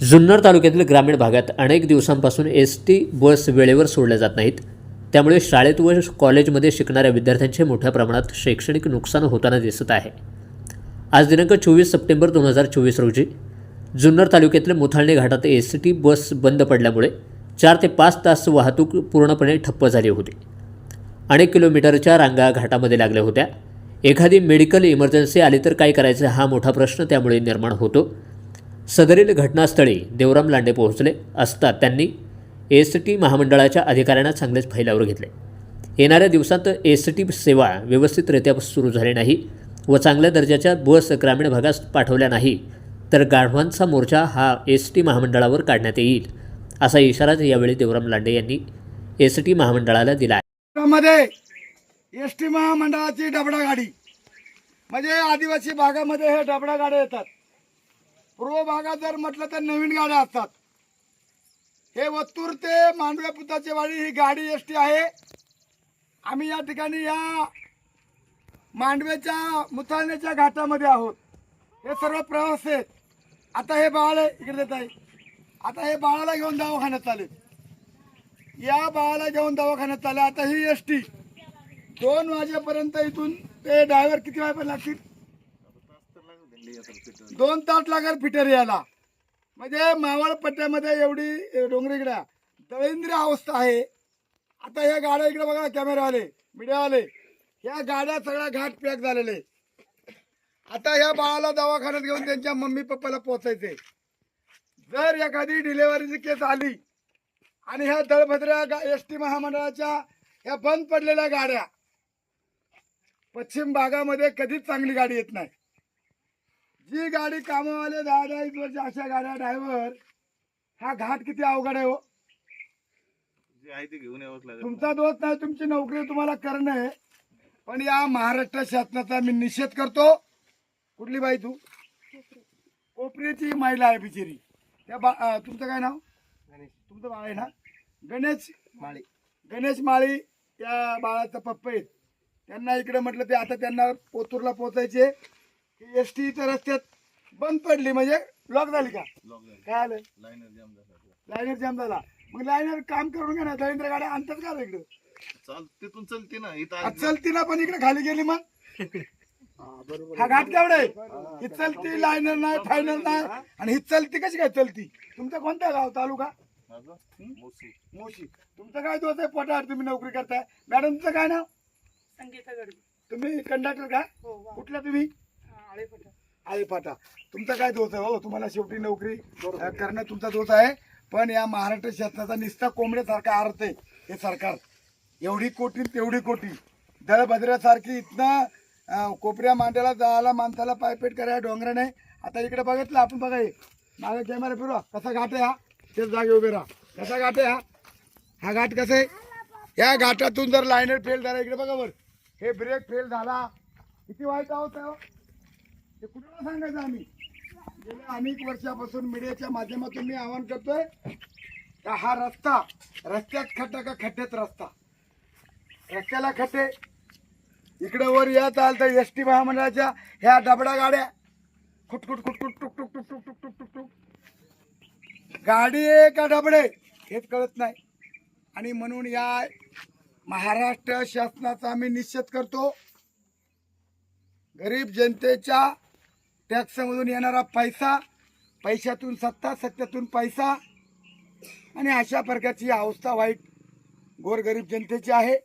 जुन्नर तालुक्यातील ग्रामीण भागात अनेक दिवसांपासून एस टी बस वेळेवर सोडल्या जात नाहीत. त्यामुळे शाळेत व कॉलेजमध्ये शिकणाऱ्या विद्यार्थ्यांचे मोठ्या प्रमाणात शैक्षणिक नुकसान होताना दिसत आहे. आज दिनांक चोवीस सप्टेंबर दोन हजार चोवीस रोजी जुन्नर तालुक्यातील मुथाळणे घाटात एस टी बस बंद पडल्यामुळे चार ते पाच तास वाहतूक पूर्णपणे ठप्प झाली होती. अनेक किलोमीटरच्या रांगा घाटामध्ये लागल्या होत्या. एखादी मेडिकल इमर्जन्सी आली तर काय करायचं हा मोठा प्रश्न त्यामुळे निर्माण होतो. सदरील घटनास्थळी देवराम लांडे पोहोचले असता त्यांनी एस टी महामंडळाच्या अधिकाऱ्यांना चांगलेच फैलावर घेतले. येणाऱ्या दिवसात एस टी सेवा व्यवस्थितरित्या सुरू झाली नाही व चांगल्या दर्जाच्या बस ग्रामीण भागास पाठवल्या नाही तर गाढवांचा मोर्चा हा एस टी महामंडळावर काढण्यात येईल असा इशारा यावेळी देवराम लांडे यांनी एस टी महामंडळाला दिला आहे. एस टी महामंडळाची डबडा गाडी म्हणजे आदिवासी भागामध्ये हे डबडा गाड्या येतात. पूर्व भागात जर म्हटलं तर नवीन गाड्या असतात. हे वत्तूर ते मांडवे पुताची वाडी ही गाडी एस टी आहे. आम्ही या ठिकाणी या मांडवेच्या मुथाळण्याच्या घाटामध्ये आहोत. हे सर्व प्रवास आहेत. आता हे बाळ इकडे देत आहे. आता हे बाळाला घेऊन दवाखान्यात आले या बाळाला घेऊन दवाखान्यात आले आता ही एस टी दोन वाजेपर्यंत इथून ते ड्रायव्हर किती वाजेपर्यंत लागतील? दोन तास लागेल फिटर यायला. म्हणजे मावळ पट्ट्यामध्ये एवढी डोंगरीकडा दळेंद्र अवस्था आहे. आता ह्या गाड्या इकडे बघा कॅमेरावाले मीडियावाले ह्या गाड्या सगळ्या घाट पॅक झालेले. आता ह्या बाळाला दवाखान्यात घेऊन त्यांच्या मम्मी पप्पाला पोचायचे जर एखादी डिलेव्हरीची केस आली आणि ह्या दळभद्र्या एस टी महामंडळाच्या ह्या बंद पडलेल्या गाड्या पश्चिम भागामध्ये कधीच चांगली गाडी येत नाही. जी गाडी कामावाले दहा दहा वीस वर्ष अशा गाड्या ड्रायव्हर हा घाट किती अवघड आहे हो? जे आहे ते घेऊन यावंच लागेल. तुमचा दोष नाही तुमची नोकरी तुम्हाला करणं आहे. पण या महाराष्ट्र शासनाचा मी निषेध करतो. कुठली बाई तू? कोपरीची महिला आहे बिचारी. त्या बा अं, तुमचं काय नाव? तुमचं बाळ आहे ना? गणेश? माळी. गणेश माळी त्या बाळाचा पप्पा आहेत. त्यांना इकडे म्हटलं ते आता त्यांना पोतूरला पोचायचे. एस टी इथं रस्त्यात बंद पडली म्हणजे लॉक झाली का? लॉक झालं. काय आलं? लाईनर जाम झाला. लाईनर जाम झाला. मग लाईनर काम करून घ्या ना. दळेंद्र गाड्या आणतात का इकडं? चाल तिथून चलते ना. इथं. चलती ना पण इकडे खाली गेली मग. हा घाट केवढा आहे? ही चलती लायनर नाही फायनल नाही. आणि ही चलती कशी काय चलती? तुमचं कोणतं गाव तालुका? मोशी. तुमचं काय दोष आहे? पोटावर तुम्ही नोकरी करताय. मॅडम तुमचं काय नाव? संगीता गडबी तुम्ही कंडक्टर का? हो वा. कुठल्या तुम्ही? आळेपटा तुमचा काय दोष आहे हो? तुम्हाला शेवटी नोकरी अ, करणं तुमचा दोष आहे. पण या महाराष्ट्र शासनाचा निस्ता कोंबड्यासारखा अर्थ आहे हे सरकार. एवढी कोटी तेवढी कोटी. दळभद्रासारखी इथनं अ, कोपऱ्या मांड्याला जायला माणसाला पायपेट करायला डोंगराने आता इकडे बघितलं आपण बघा हे. मागे कॅमेरा फिरवा. कसा घाट आहे हा? तेच जागे उभे राहा. कसा घाट आहे हा? हा घाट कसं आहे? या घाटातून जर लायनर फेल झाला इकडे बघा वर. हे ब्रेक फेल झाला. किती वाईट आहोत आहे हे कुणाला सांगायचं आम्ही? गेल्या अनेक वर्षापासून मीडियाच्या माध्यमातून मी आवाहन करतोय का हा रस्ता रस्त्यात खड्डा का खड्ड्यात रस्ता? रस्त्याला खड्डे. इकडे वर येत आल तर एस टी महामंडळाच्या ह्या डबडा गाड्या. खुटखुट खुटखुट टुक टुक टुक टुक टुक टुक टुक. टुक गाडी आहे का डबडे? हेच कळत नाही. आणि म्हणून या महाराष्ट्र शासनाचा आम्ही निश्चित करतो. गरीब जनतेच्या टॅक्समधून येणारा पैसा पैशातून सत्ता सत्तेतून पैसा. आणि अशा प्रकारची अवस्था वाईट गोरगरीब जनतेची आहे.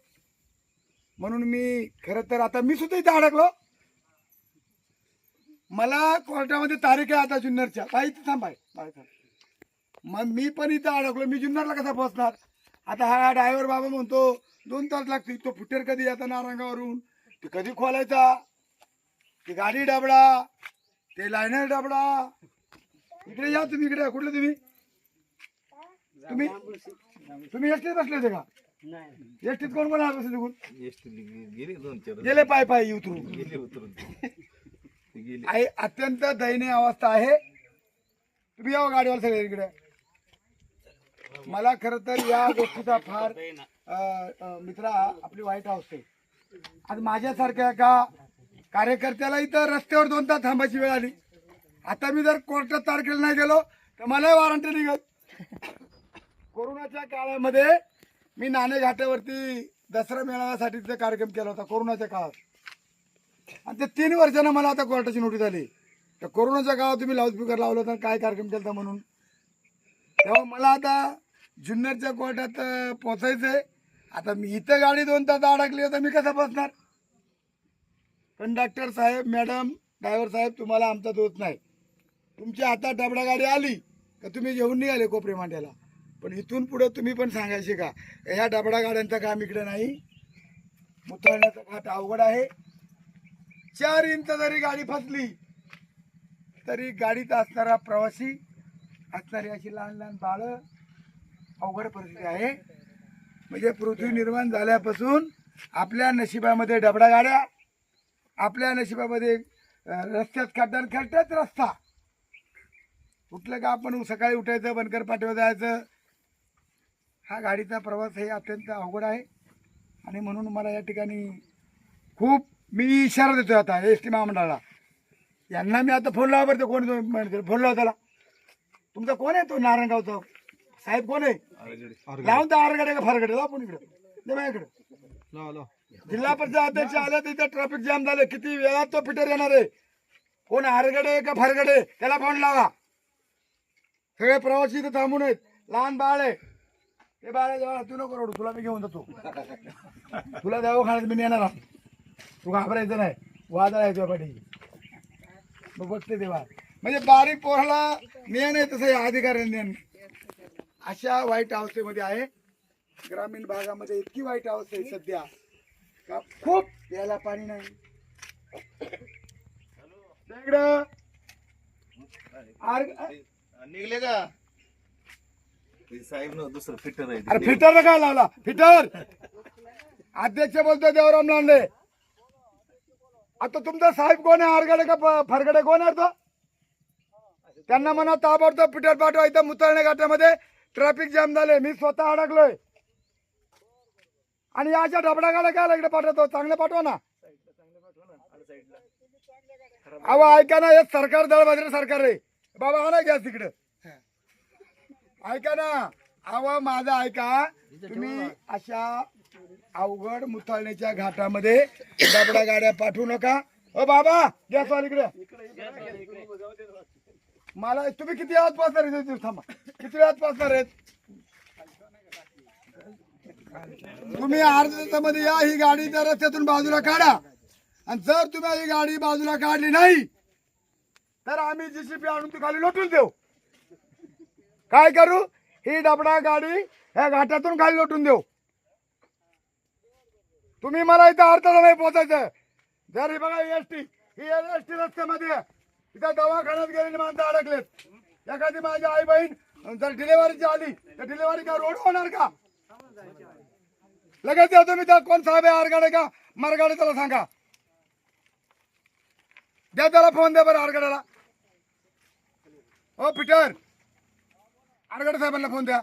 म्हणून मी खरं तर आता मी सुद्धा इथे अडकलो. मला कोर्टामध्ये तारीख आहे आता जुन्नरच्या. बाई इथे थांबाय बाय मग मी पण इथं अडकलो. मी जुन्नरला कसा पोहोचणार? आता हा ड्रायव्हर बाबा म्हणतो दोन तास लागतील. तो फुटेर कधी येता नारंगावरून ते कधी खोलायचा? ती गाडी डबडा. ते लायनर डबडा. इकडे या तुम्ही इकडे या. कुठले तुम्ही? तुम्ही? तुम्ही एसटीत बसले होते का? एसटीत कोण कोण आले तिकडून? गेली दोन चार गेले पाय पाय उतरून. गेली उतरून. गेली. आहे अत्यंत दयनीय अवस्था आहे. तुम्ही यावं गाडीवर सगळे इकडे. मला खर तर या गोष्टीचा फार मित्रा आपली वाईट अवस्था आज माझ्यासारख्या एका कार्यकर्त्याला इथं रस्त्यावर दोन तास थांबायची वेळ आली. आता मी जर कोर्टात तारखेला नाही गेलो तर मलाही वॉरंटी निघत कोरोनाच्या काळामध्ये मी नाणे घाटावरती दसरा मेळाव्यासाठीचा कार्यक्रम केला होता कोरोनाच्या काळात. आणि ते तीन वर्षानं मला आता कोर्टाची नोटीस आली. तर कोरोनाच्या काळात तुम्ही लाऊडस्पीकर लावलं होता काय कार्यक्रम केला होता म्हणून. तेव्हा मला आता जुन्नरच्या कोर्टात अं, पोचायचंय आता मी इथं गाडी दोन तास अडकली तर मी कसं बसणार कंडक्टर साहेब मॅडम ड्रायव्हर साहेब तुम्हाला आमचा दोष नाही. तुमच्या हातात डबडा गाडी आली का तुम्ही घेऊन निघाले कोपरे मांड्याला? पण इथून पुढं तुम्ही पण सांगायचे का ह्या डबडा गाड्यांचं काम इकडे नाही? मुतळण्याचं घाट अवघड आहे. चार इंच जरी गाडी फसली तरी गाडीत असणारा प्रवासी असणारी अशी लहान लहान बाळं अवघड परिस्थिती आहे. म्हणजे पृथ्वी निर्माण झाल्यापासून आपल्या नशिबामध्ये डबडा गाड्या आपल्या नशिबामध्ये रस्त्यात खड्ड्यात खड्ड्यात रस्ता. उठलं का आपण सकाळी उठायचं बनकर पाठव जायचं. हा गाडीचा प्रवास हे अत्यंत अवघड आहे. आणि म्हणून मला या ठिकाणी खूप मी इशारा देतोय आता एस टी महामंडळाला. यांना मी आता फोन लावा बरं कोण तो फोन लावा त्याला. तुमचा कोण आहे तो नारायणगावचा? साहेब कोण आहे? लावून तर आरगडे का फारगडे? लाव पण इकडे. दे माझ्याकडे जिल्हा परिषद अध्यक्ष आले तिथे ट्रॅफिक जाम झाले. किती वेळात तो फिटर येणार आहे? कोण हारगडे का फारगडे? त्याला फोन लावा. सगळे प्रवासी इथे थांबून आहेत. लहान बाळ आहे. ते बाळ जवळ तू नको रोडू. तुला मी घेऊन जातो. तुला दवाखान्यात मी नेणार तू घाबरायचं नाही. वादळ आहे तुझ्या पाठी मग बघते तेव्हा. म्हणजे बारीक पोराला ज्ञान आहे तसं या अधिकाऱ्यांनी अशा वाईट अवस्थेमध्ये आहे. ग्रामीण भागामध्ये इतकी वाईट अवस्था आहे सध्या. खूप प्यायला पाणी नाही. निघले का? साहेब न दुसरं फिटर आहे. अरे फिटर काय लावला. फिटर. अध्यक्ष बोलतो देवराम लांडे. आता तुमचा साहेब कोण आहे? आरगडे का फरगडे कोण आहे तो त्यांना म्हणा ताबडतोब फिटर पाठवा. इथं मुतळणे घाटामध्ये ट्रॅफिक जाम झाले. मी स्वतः अडकलोय. आणि याच्या डबडा गाड्या काय इकडे पाठवतो चांगले पाठवा ना. अहो ऐका ना हे सरकार दळबाजरे सरकार रे. बाबा आणा गॅस तिकडं. ऐका ना. अहो माझं ऐका. तुम्ही अशा अवघड मुथळण्याच्या घाटामध्ये डबडा गाड्या पाठवू नका. ओ बाबा गॅस इकडे. मला तुम्ही किती वेळात पासणार थांबा. किती वेळात पासणार आहेत? तुम्ही अर्ध्या या ही गाडी त्या रस्त्यातून बाजूला काढा. आणि जर तुम्ही ही गाडी बाजूला काढली नाही तर आम्ही जीसीपी आणून ती खाली लोटून देऊ. काय करू? ही डबडा गाडी ह्या घाटातून खाली लोटून देऊ. तुम्ही मला इथं अर्थाला नाही पोचायचं जर ही बघा एस टी ही एस टी रस्त्यामध्ये इथं दवाखान्यात गेलेली माणसं अडकलेत. एखादी माझी आई बहीण जर डिलेव्हरीची आली तर डिलेव्हरी का रोड होणार का? लगेच या तुम्ही त्या कोण साहेब आहे? आरगाडे का? मरगाडे त्याला सांगा. द्या त्याला फोन द्या बरं आरगाड्याला हो पीटर आरगाडे साहेबांना फोन द्या.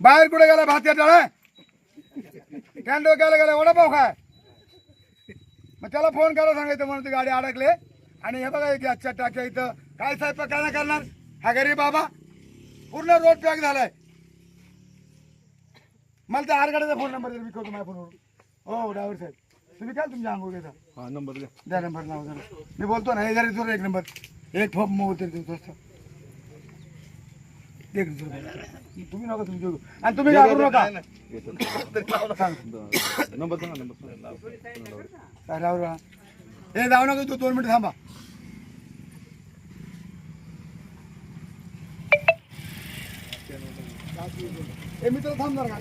बाहेर कुठे गेला भात्या टाळा? कॅन्डो गेला गेला वडापाव काय मग त्याला फोन करा सांगायचं म्हणून ती गाडी अडकले. आणि हे बघा गॅसच्या टाक्या इथं. काय साहेब काय नाही करणार? हा गरीब बाबा. पूर्ण रोड पॅक झालाय. मला त्या आरगाड्याचा फोन नंबर मी करतो माझ्या फोनवर हो ड्रायव्हर साहेब. तुम्ही काय तुमच्या अंघोळ घेता? हा नंबर द्या. द्या नंबर नाव जरा मी बोलतो ना हे जरी तुला एक नंबर एक फॉर्म मग तरी देतो असतो. एक रुपये. तुम्ही नका तुम्ही देऊ आणि तुम्ही घाबरू नका. सांग. नंबर द्या नंबर काय राहू राहा. हे जाऊ नका तू दोन मिनिट थांबा. हे मित्र थांबणार का?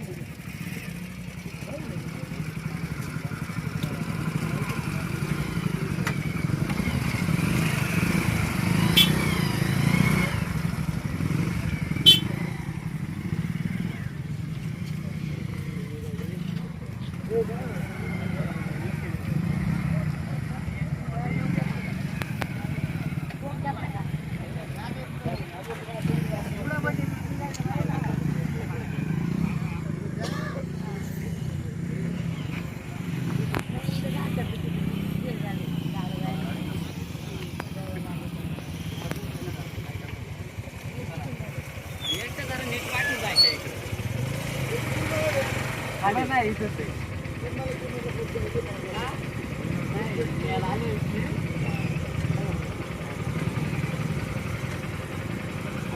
नाही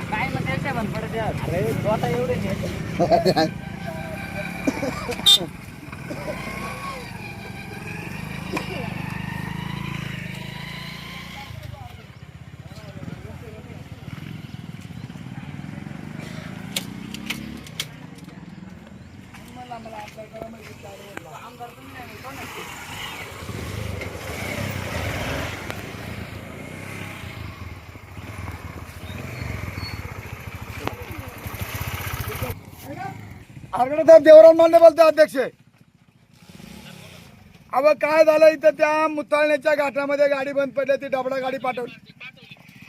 काय मग त्यांच्या पण पडते. अरे स्वतः एवढे साहेब देवराम मांडे बोलतो अध्यक्ष. अव काय झालं इथं त्या मुताळण्याच्या घाटामध्ये गाडी बंद पडली ती डबडा गाडी पाठवली.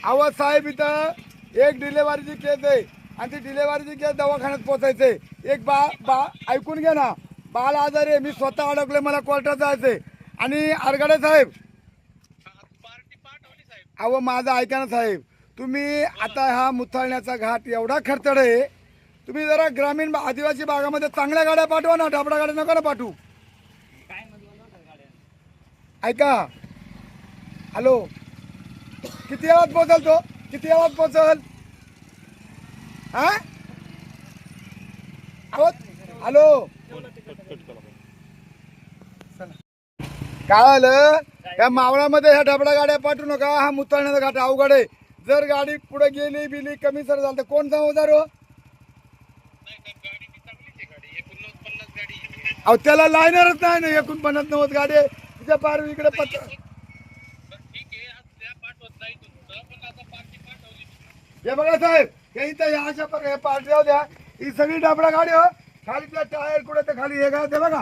अव साहेब इथं एक डिलेवरीची केस आहे आणि ती डिलेवरीची केस दवाखान्यात पोचायचे एक बा बा ऐकून घे ना. बाल आजारी आहे मी स्वतः अडकले मला कोर्टात जायचंय. आणि आरगडे साहेब. अहो माझं ऐका ना साहेब. तुम्ही आता हा मुथळण्याचा घाट एवढा खर्चड आहे. तुम्ही जरा ग्रामीण आदिवासी भागामध्ये चांगल्या गाड्या पाठवा ना ढाबडा गाड्या नका ना पाठवू. ऐका. हॅलो. किती आवाज पोचल तो? किती आवाज पोचल हा? हॅलो. काय आलं? या मावळामध्ये ह्या डबडा गाड्या पाठवू नका हा मुतळण्याचा घाट अवघड आहे. जर गाडी पुढे गेली बिली कमी सर झालं तर कोण समजदार हो? अहो त्याला लायनरच नाही ना एकूण पन्नास नव्वद गाडी आहे. तिच्या पार इकडे पत्र हे बघा साहेब हे इथं या अशा प्रकारे पार्टी जाऊ द्या. ही सगळी डबडा गाडी हो खाली त्या टायर कुठे तर खाली हे का ते बघा.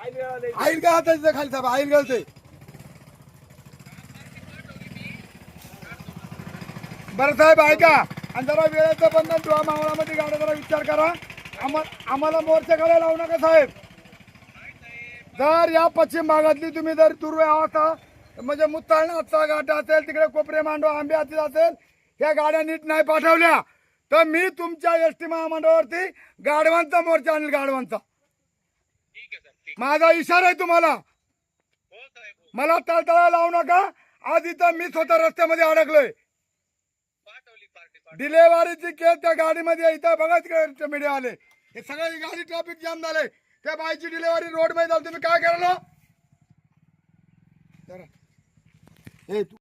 आईल का आता तिथं खाली साहेब आईल का ते बरं साहेब ऐका. आणि जरा वेळेचं बंधन ठेवा मावळामध्ये गाड्या जरा विचार करा. आम्हा आम्हाला मोर्चा करायला लावू नका साहेब. जर या पश्चिम भागातली तुम्ही जर दुर्वे अवस्था म्हणजे मुत्ताळणाचा घाट असेल तिकडे कोपरे मांडव आंबे असेल ह्या गाड्या नीट नाही पाठवल्या तर मी तुमच्या एस टी महामंडळावरती गाडवांचा मोर्चा आणेल गाडवांचा माझा इशारा आहे तुम्हाला. मला तळतळा लावू नका. आज इथं मी स्वतः रस्त्यामध्ये अडकलोय. डिलेवरीची केस त्या गाडीमध्ये इथं बघा तिकडे मीडिया आले. हे सगळे गाडी ट्रॅफिक जाम झाले त्या बाईची डिलेवरी रोडमध्ये झाली. तुम्ही काय करायला? जरा. हे तू